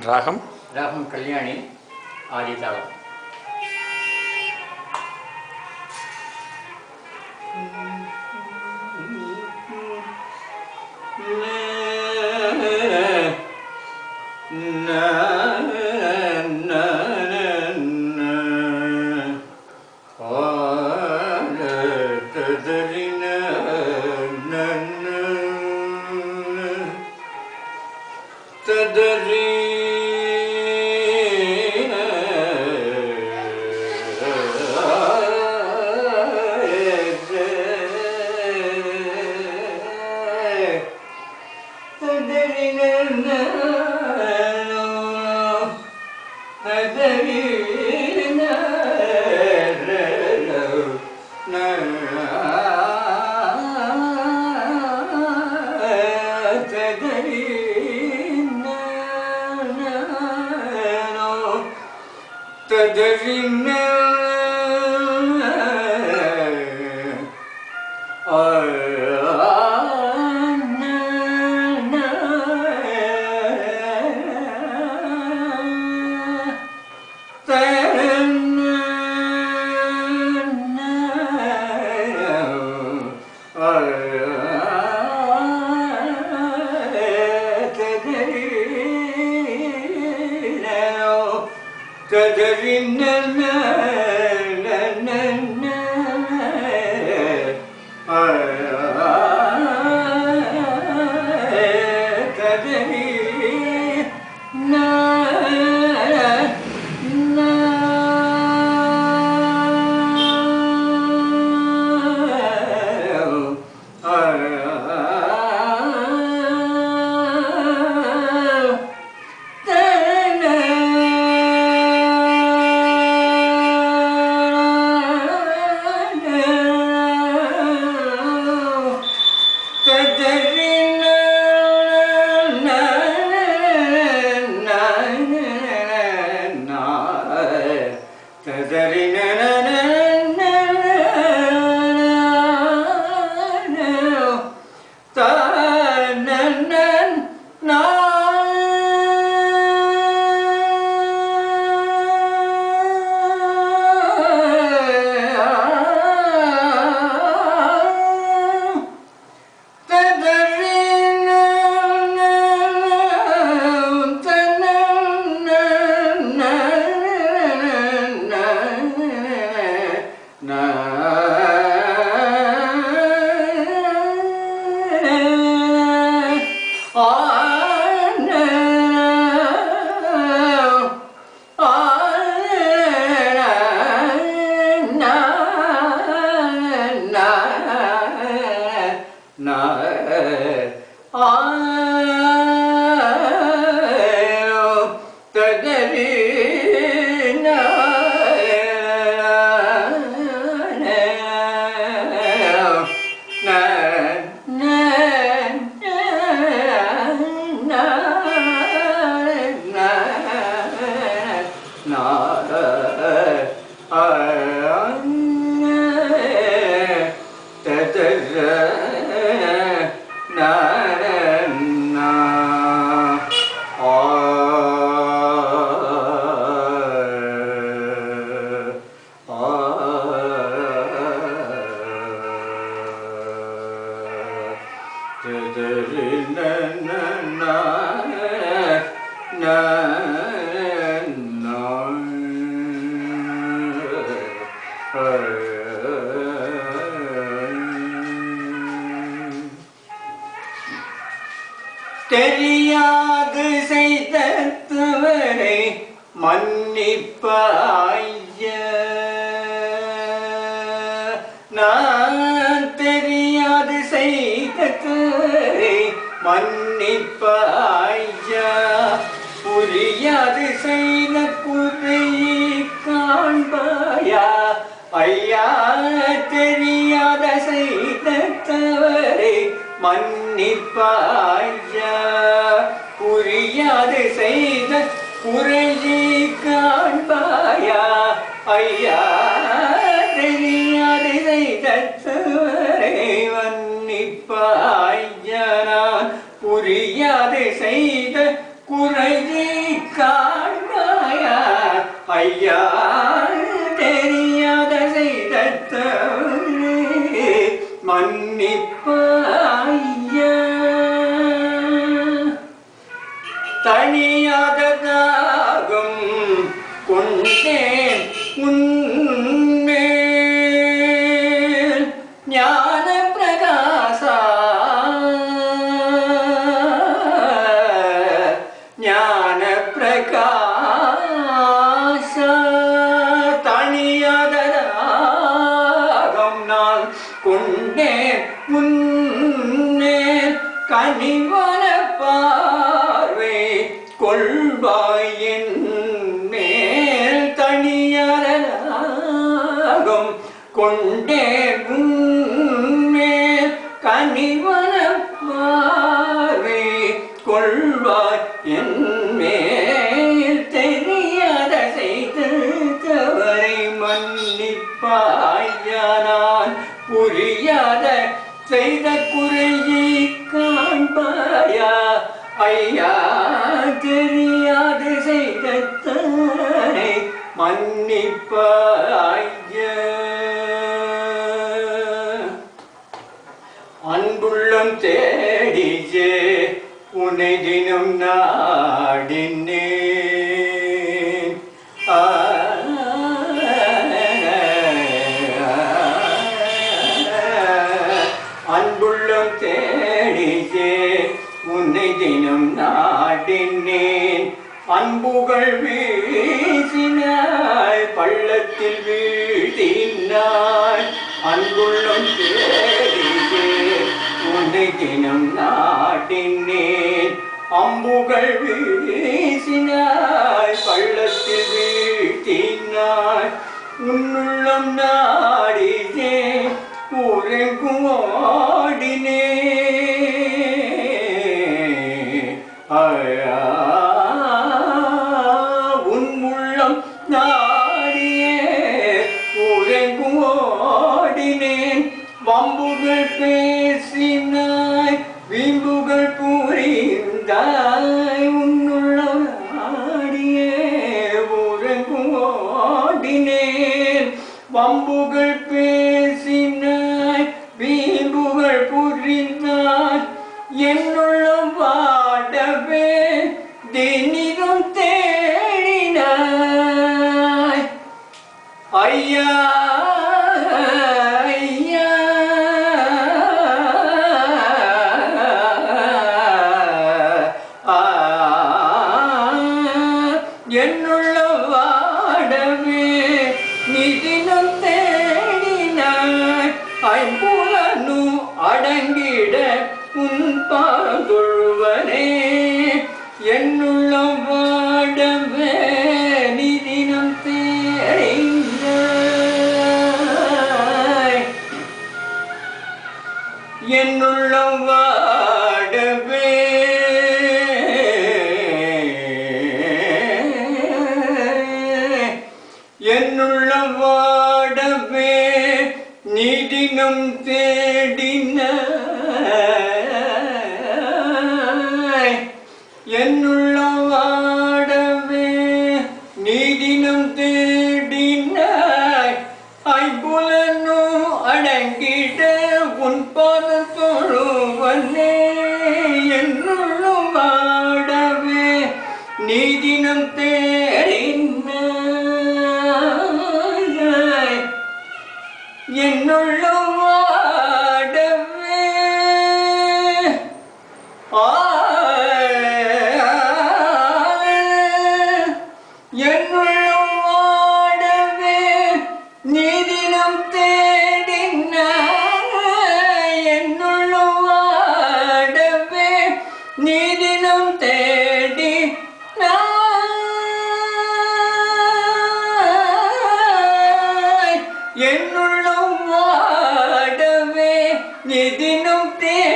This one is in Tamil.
ராகம். ராகம் கல்யாணி ஆதிதாளம். devem தெரியாது தவறை மன்னிப்பாய. நான் தெரியாது செய்த தவறை மன்னிப்பாய. மன்னிப்பாய. புரியாது செய்த குறையை காண்பாயா. ஐயா தெரியாது செய்த தவறை புரியாது செய்த குறையை காண்பாயா. ஐயா தெரியாத செய்த மன்னிப்பாயா? தனி நான் முன்னே கனிவன பார்வை கொள்வாயின் மேல் தனியரகம் கொண்டே முன்னே கனிவன ஐயா தெரியாது செய்தத்தனை மன்னிப்ப ஐயா அன்புள்ளம் தேடிஜே உனை தினம் நாடினேன் அன்புகள் வீசினாய் பள்ளத்தில் வீழ்த்தினாய். அன்புள்ளம் தேடியே உன்னை தினம் நாட்டினேன். அம்புகள் வீசினாய் பள்ளத்தில் வீழ்த்தினாய். உன்னுள்ளம் நாடினே உறங்கும் ஆடினே ஐயா ஐயா. என்னுள்ள வாடவே நிதினம் தேடினாய் ஐம்புலனு அடங்கிட உன் பாதுழுவனே. என்னுள்ள என்னுள்ளம் வாடவே. என்னுள்ளம் வாடவே நீதினம் தேடின. என்னுள்ள நீதினம் தேடின என்னுள்ளவாடவே. நீதினம் தேடி என்னுள்ளவாடவே. நிதினம் தேடி